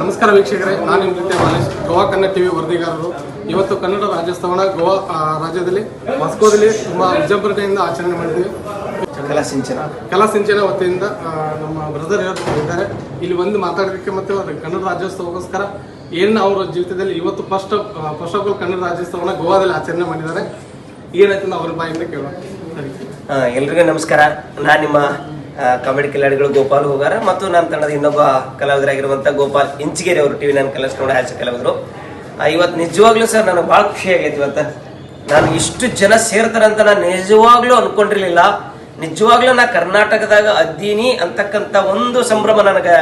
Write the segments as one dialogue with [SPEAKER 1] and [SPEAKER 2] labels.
[SPEAKER 1] ನಮಸ್ಕಾರ ವೀಕ್ಷಕರೇ. ನಾನು ನಿಮ್ಮ ಜೊತೆ ಮಾಲೇಶ್ ಗೋವಾ ಕನ್ನಡ ಟಿವಿ ವರದಿಗಾರರು. ಇವತ್ತು ಕನ್ನಡ ರಾಜ್ಯೋತ್ಸವನ ಗೋವಾ ರಾಜ್ಯದಲ್ಲಿ ಮಾಸ್ಕೋದಲ್ಲಿ ತುಂಬ ವಿಜೃಂಭಣೆಯಿಂದ ಆಚರಣೆ ಮಾಡಿದ್ವಿ
[SPEAKER 2] ಕಲಾ ಸಿಂಚನ.
[SPEAKER 1] ಕಲಾ ಸಿಂಚನ ವತಿಯಿಂದ ನಮ್ಮ ಬ್ರದರ್ ಇದ್ದಾರೆ. ಇಲ್ಲಿ ಬಂದು ಮಾತಾಡೋದಕ್ಕೆ ಮತ್ತು ಕನ್ನಡ ರಾಜ್ಯೋತ್ಸವಕ್ಕೋಸ್ಕರ ಏನು ಅವರ ಜೀವಿತದಲ್ಲಿ ಇವತ್ತು first first of all Kannada ರಾಜ್ಯೋತ್ಸವನ ಗೋವಾದಲ್ಲಿ ಆಚರಣೆ ಮಾಡಿದ್ದಾರೆ. ಏನಾಯ್ತು ಅವ್ರ ಬಾಯಿಂದ ಕೇಳೋಣ.
[SPEAKER 2] ಎಲ್ರಿಗೂ ನಮಸ್ಕಾರ. ನಾನು ನಿಮ್ಮ ಕಬಡ್ಡಿ ಕಿಲಾಡಿಗಳು ಗೋಪಾಲ್ ಹೋಗಾರ ಮತ್ತು ನನ್ನ ತಂಡದ ಇನ್ನೊಬ್ಬ ಕಲಾವಿದರಾಗಿರುವಂಥ ಗೋಪಾಲ್ ಇಂಚಿಗೇರಿ ಅವರು ಟಿವಿ ನಾನು ನೋಡಿ ಹಾಸ್ಯ ಕಲಾವಿದರು. ಇವತ್ತು ನಿಜವಾಗ್ಲೂ ಸರ್ ನನಗೆ ಭಾಳ ಖುಷಿ ಆಗೈತಿ ಇವತ್ತು. ನಾನು ಇಷ್ಟು ಜನ ಸೇರ್ತಾರಂತ ನಾನು ನಿಜವಾಗ್ಲೂ ಅನ್ಕೊಂಡಿರ್ಲಿಲ್ಲ. ನಿಜವಾಗ್ಲೂ ನಾ ಕರ್ನಾಟಕದಾಗ ಅದ್ದೀನಿ ಅಂತಕ್ಕಂಥ ಒಂದು ಸಂಭ್ರಮ ನನಗೆ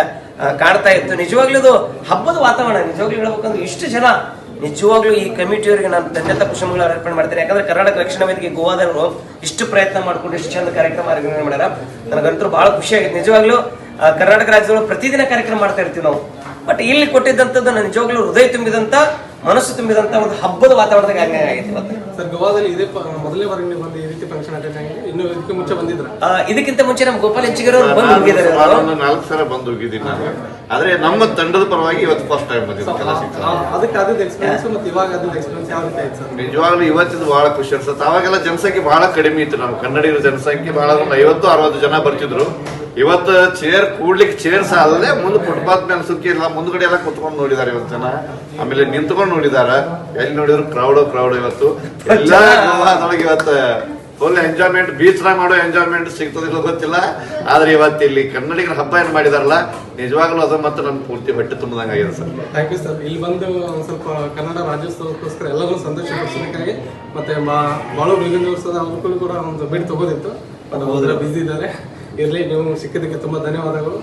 [SPEAKER 2] ಕಾಣ್ತಾ ಇತ್ತು. ನಿಜವಾಗ್ಲೂ ಹಬ್ಬದ ವಾತಾವರಣ. ನಿಜವಾಗ್ಲೂ ಹೇಳ್ಬೇಕಂದ್ರೆ ಇಷ್ಟು ಜನ ನಿಜವಾಗ್ಲೂ ಈ ಕಮಿಟಿಯವರಿಗೆ ನಾನು ಧನ್ಯತಾ ಕುಶಮಗಳು ಅರ್ಪಣೆ ಮಾಡ್ತೇನೆ. ಯಾಕಂದ್ರೆ ಕರ್ನಾಟಕ ರಕ್ಷಣಾ ವೇದಿಕೆ ಗೋವಾದವರು ಇಷ್ಟು ಪ್ರಯತ್ನ ಮಾಡ್ಕೊಂಡು ಇಷ್ಟು ಚಂದ ಕಾರ್ಯಕ್ರಮ ಆರ್ಗನೈಸ್ ಮಾಡ್ಯಾರ. ನನಗಂತೂ ಬಹಳ ಖುಷಿ ಆಗಿದೆ. ನಿಜವಾಗ್ಲೂ ಕರ್ನಾಟಕ ರಾಜ್ಯದೊಳಗೆ ಪ್ರತಿದಿನ ಕಾರ್ಯಕ್ರಮ ಮಾಡ್ತಾ ಇರ್ತೀವಿ ನಾವು. ಬಟ್ ಇಲ್ಲಿ ಕೊಟ್ಟಿದ್ದಂಥದ್ದು ನಾನು ನಿಜವಾಗ್ಲೂ ಹೃದಯ ತುಂಬಿದಂತ ಮನಸ್ಸು ತುಂಬಿದಂತ ಒಂದು ಹಬ್ಬದ ವಾತಾವರಣದಾಗ ಹಂಗೆ ಆಗೈತೆ ಇವತ್ತು.
[SPEAKER 1] ಸರ್ ಗೋವಾದಲ್ಲಿ ಇದೇ ಮೊದಲೇ ಮೊದಲನೇ ಬಾರಿ ನೀವು ಬಂದು ಈ ರೀತಿ ಫಂಕ್ಷನ್ ಅಟೆಂಡ್ ಆಗಿ ಇನ್ನು ಇದಕ್ಕೆ ಮುಂಚೆ ಬಂದಿದ್ರ?
[SPEAKER 2] ಆ, ಇದಕ್ಕಿಂತ ಮುಂಚೆ ನಮ್ಮ ಗೋಪಾಲ್ ಹೆಂಚಿಗೆ ಅವರು ಬಂದು ಹೋಗಿದ್ದಾರೆ
[SPEAKER 3] ನಾಲ್ಕು ಸಲ ಬಂದು ಹೋಗಿದ್ದೀನಿ ನಾನು. ಆದ್ರೆ ನಮ್ಮ ತಂಡದ ಪರವಾಗಿ ಇವತ್ತು ಫಸ್ಟ್ ಟೈಮ್ ಬಂದಿದ್ದು
[SPEAKER 1] ಅದಕ್ಕೆ ಅದು ಎಕ್ಸ್ಪೀರಿಯನ್ಸ್ ಮತ್ತೆ ಇವಾಗ ಅದು ಎಕ್ಸ್ಪೀರಿಯನ್ಸ್ ಯಾವ ರೀತಿ ಆಯ್ತು ಸರ್?
[SPEAKER 3] ನಿಜವಾಗ್ಲೂ ಇವತ್ತಿದ್ದು ಬಹಳ ಖುಷಿ ಅನ್ಸುತ್ತೆ. ಅವಾಗೆಲ್ಲ ಜನಸಂಖ್ಯೆ ಬಹಳ ಕಡಿಮೆ ಇತ್ತು. ನಮ್ಮ ಕನ್ನಡಿಗರ ಜನಸಂಖ್ಯೆ ಬಹಳ ಒಂದು ಐವತ್ತು ಅರವತ್ತು ಜನ ಬರ್ತಿದ್ರು. ಇವತ್ತು ಚೇರ್ ಕೂಡ್ಲಿಕ್ಕೆ ಚೇರ್ಸ್ ಅಲ್ಲದೆ ಮುಂದೆ ಫುಟ್ಪಾತ್ ಮೇಲೆ ಸುಕ್ಕಿ ಇಲ್ಲ ಮುಂದ್ಗಡೆ ಎಲ್ಲ ಕುತ್ಕೊಂಡು ನೋಡಿದಾರೆ ಇವತ್ತು ಜನ. ಆಮೇಲೆ ನಿಂತ್ಕೊಂಡು ನೋಡಿದಾರ ಎಲ್ಲಿ ನೋಡಿದ್ರು ಕ್ರೌಡ್ ಕ್ರೌಡ್ ಇವತ್ತು. ಎಲ್ಲ ಗೋವಾದೊಳಗೆ ಇವತ್ತು ಫುಲ್ ಎಂಜಾಯ್ಮೆಂಟ್ ಬೀಚ್ ನಾಗ ಮಾಡೋ ಎಂಜಾಯ್ಮೆಂಟ್ ಸಿಗ್ತದಿಲ್ಲ ಗೊತ್ತಿಲ್ಲ. ಆದ್ರೆ ಇವತ್ತು ಇಲ್ಲಿ ಕನ್ನಡಿಗರ ಹಬ್ಬ ಏನ್ ಮಾಡಿದಾರಲ್ಲ ನಿಜವಾಗ್ಲೂ ಅದು ಮತ್ತೆ ನಮ್ಮ ಪೂರ್ತಿ ಹೊಟ್ಟೆ ತುಂಬದಂಗಾಗಿದೆ ಸರ್.
[SPEAKER 1] ಥ್ಯಾಂಕ್ ಯು ಸರ್ ಇಲ್ಲಿ ಬಂದು ಸ್ವಲ್ಪ ಕನ್ನಡ ರಾಜ್ಯೋತ್ಸವಕ್ಕೋಸ್ಕರ ಎಲ್ಲರೂ ಸಂತೋಷ ಪಡಿಸಬೇಕಾಗಿ ಮತ್ತೆ ಬಾಳು ಮೃಗೇಂದ್ರ ಅವ್ರಿಗೂ ಕೂಡ ಒಂದು ಬಿಡ್ ತಗೋದಿತ್ತು. ಬಿಸಿ ಇದ್ದಾರೆ. ಇರ್ಲಿ, ನೀವು ಸಿಕ್ಕಿದ್ದಕ್ಕೆ ತುಂಬಾ ಧನ್ಯವಾದಗಳು.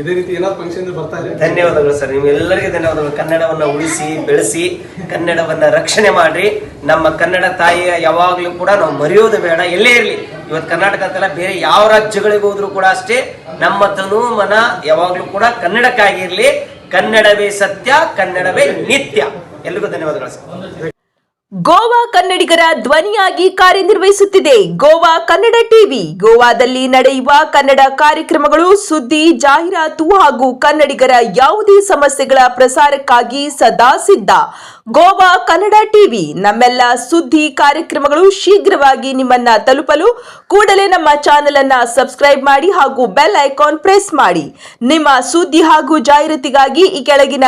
[SPEAKER 1] ಇದೇ ರೀತಿ ಏನಾದ್ರು ಫಂಕ್ಷನ್ ಬರ್ತಾ ಇದೆ
[SPEAKER 2] ಧನ್ಯವಾದಗಳು ಸರ್. ನಿಮ್ಗೆಲ್ಲರಿಗೂ ಧನ್ಯವಾದಗಳು. ಕನ್ನಡವನ್ನ ಉಳಿಸಿ, ಬೆಳೆಸಿ, ಕನ್ನಡವನ್ನ ರಕ್ಷಣೆ ಮಾಡ್ರಿ. ನಮ್ಮ ಕನ್ನಡ ತಾಯಿಯ ಯಾವಾಗ್ಲೂ ಕೂಡ ನಾವು ಮರೆಯೋದು ಬೇಡ. ಎಲ್ಲೇ ಇರಲಿ. ಇವತ್ತು ಕರ್ನಾಟಕ ಅಂತಲ್ಲ ಬೇರೆ ಯಾವ ರಾಜ್ಯಗಳಿಗೆ ಹೋದ್ರು ಕೂಡ ಅಷ್ಟೇ ನಮ್ಮ ತನು ಮನ ಯಾವಾಗ್ಲೂ ಕೂಡ ಕನ್ನಡಕ್ಕಾಗಿರ್ಲಿ. ಕನ್ನಡವೇ ಸತ್ಯ, ಕನ್ನಡವೇ ನಿತ್ಯ. ಎಲ್ರಿಗೂ ಧನ್ಯವಾದಗಳು ಸರ್.
[SPEAKER 4] ಗೋವಾ ಕನ್ನಡಿಗರ ಧ್ವನಿಯಾಗಿ ಕಾರ್ಯನಿರ್ವಹಿಸುತ್ತಿದೆ. ಗೋವಾ ಕನ್ನಡ ಟಿವಿ. ಗೋವಾದಲ್ಲಿ ನಡೆಯುವ ಕನ್ನಡ ಕಾರ್ಯಕ್ರಮಗಳು ಸುದ್ದಿ, ಜಾಹೀರಾತು ಹಾಗೂ ಕನ್ನಡಿಗರ ಯಾವುದೇ ಸಮಸ್ಯೆಗಳ ಪ್ರಸಾರಕ್ಕಾಗಿ ಸದಾ ಸಿದ್ಧ. ಗೋವಾ ಕನ್ನಡ ಟಿವಿ. ನಮ್ಮೆಲ್ಲ ಸುದ್ದಿ ಕಾರ್ಯಕ್ರಮಗಳು ಶೀಘ್ರವಾಗಿ ನಿಮ್ಮನ್ನ ತಲುಪಲು ಕೂಡಲೇ ನಮ್ಮ ಚಾನೆಲ್ ಅನ್ನ ಸಬ್ಸ್ಕ್ರೈಬ್ ಮಾಡಿ ಹಾಗೂ ಬೆಲ್ ಐಕಾನ್ ಪ್ರೆಸ್ ಮಾಡಿ. ನಿಮ್ಮ ಸುದ್ದಿ ಹಾಗೂ ಜಾಹೀರಾತಿಗಾಗಿ ಈ ಕೆಳಗಿನ